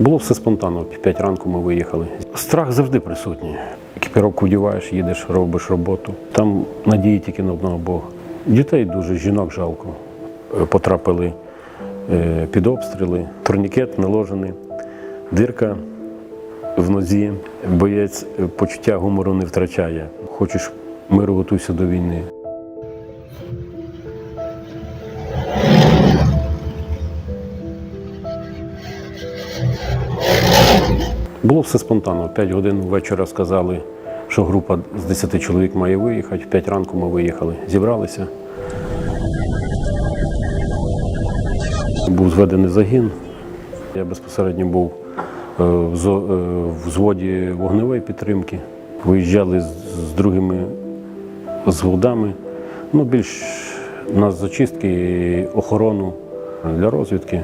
Було все спонтанно. В 5 ранку ми виїхали. Страх завжди присутній. Екіпіровку вдіваєш, їдеш, робиш роботу. Там надії тільки на одного Бога. Дітей дуже, жінок жалко. Е, Потрапили е, під обстріли, турнікет наложений, дирка в нозі. Боєць е, почуття гумору не втрачає. Хочеш миру, готуйся до війни. Було все спонтанно. 5 годин вечора сказали, що група з 10 чоловік має виїхати. В 5 ранку ми виїхали, зібралися. Був зведений загін. Я безпосередньо був е, в е, взводі вогневої підтримки. Виїжджали з, другими зводами. Ну, більш на зачистки, охорону для розвідки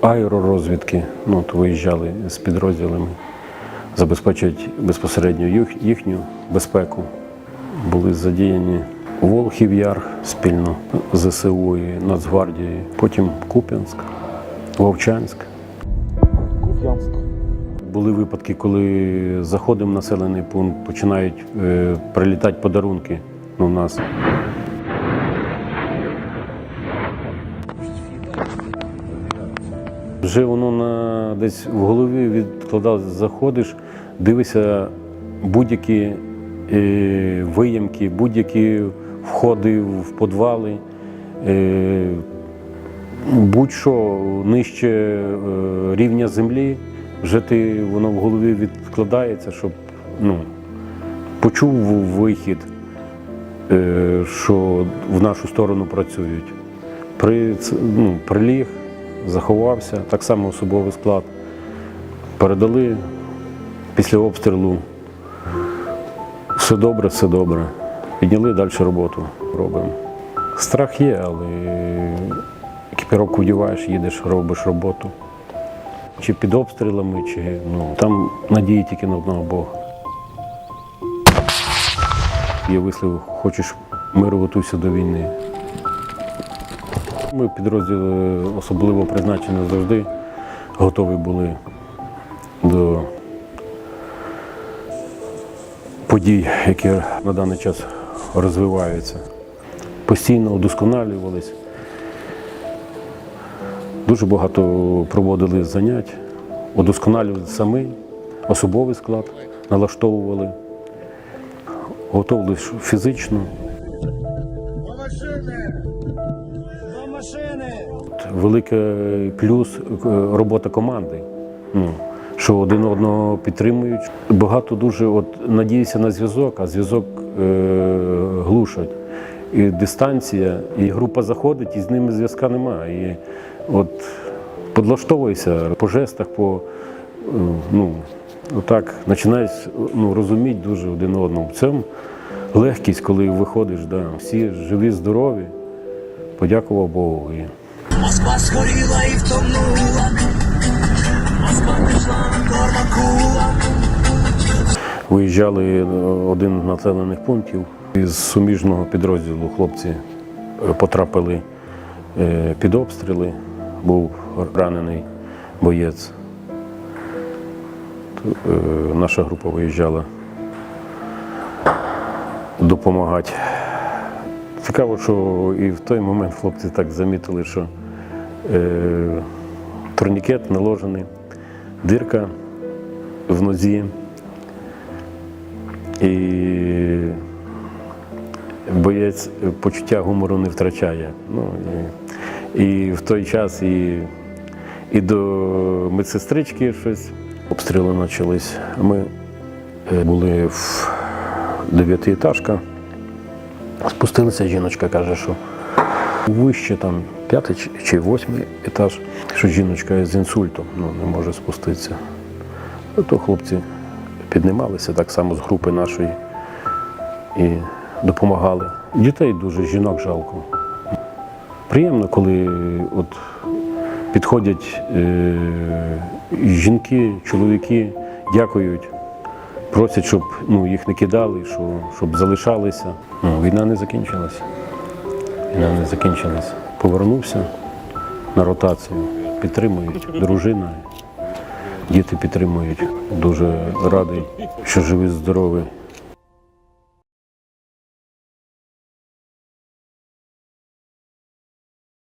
аеророзвідки, ну, то виїжджали з підрозділами, забезпечують безпосередньо їх- їхню безпеку. Були задіяні Волхів Яр спільно з ЗСУ і Нацгвардією, потім Куп'янськ, Вовчанськ. Куп'янськ. Були випадки, коли заходимо в населений пункт, починають е, прилітати подарунки в нас. Вже воно на, десь в голові відкладалось, заходиш, дивишся будь-які е, виямки, будь-які входи в підвали. Е, будь-що нижче е, рівня землі, вже ти воно в голові відкладається, щоб ну, почув вихід, е, що в нашу сторону працюють. При, ну, приліг, заховався, так само особовий склад. Передали після обстрілу. Все добре, все добре. Підняли далі роботу робимо. Страх є, але екіпіровку вдіваєш, їдеш, робиш роботу. Чи під обстрілами, чи ну, там надії тільки на одного Бога. Є вислів, хочеш миру, готуйся до війни. Ми підрозділи особливо призначені завжди, готові були до подій, які на даний час розвиваються. Постійно удосконалювались. Дуже багато проводили занять, удосконалювали самі, особовий склад, налаштовували, готували фізично. Машини! Великий плюс е, робота команди. Ну, що один одного підтримують. Багато дуже от, надіюся на зв'язок, а зв'язок е, глушать. І дистанція, і група заходить, і з ними зв'язка немає. І от підлаштовуєшся по жестах, по е, ну, отак, починаєш ну, розуміти дуже один. В цьому легкість, коли виходиш, да, всі живі, здорові. Подякував Богу. І Москва сгоріла і втонула. Москва пішла на Кормакула. Виїжджали е, один з населених пунктів. Із суміжного підрозділу хлопці е, потрапили е, під обстріли. Був ранений боєць. Наша група виїжджала допомагати. Цікаво, що і в той момент хлопці так замітили, що е, турнікет наложений, дирка в нозі. І боєць почуття гумору не втрачає. Ну, і, і в той час і, і до медсестрички щось. Обстріли почались. Ми е, були в дев'ятиэтажка. Спустилася жіночка, каже, що вище там п'ятий чи- восьмий етаж, що жіночка з інсультом ну, не може спуститися. Ну, то хлопці піднімалися так само з групи нашої і допомагали. Дітей дуже, жінок жалко. Приємно, коли от підходять е, жінки, чоловіки, дякують, просять, щоб ну, їх не кидали, що, щоб залишалися. Ну, війна не закінчилася. Війна не закінчилася. Повернувся на ротацію, підтримують дружина. Діти підтримують. Дуже радий, що живий, здорові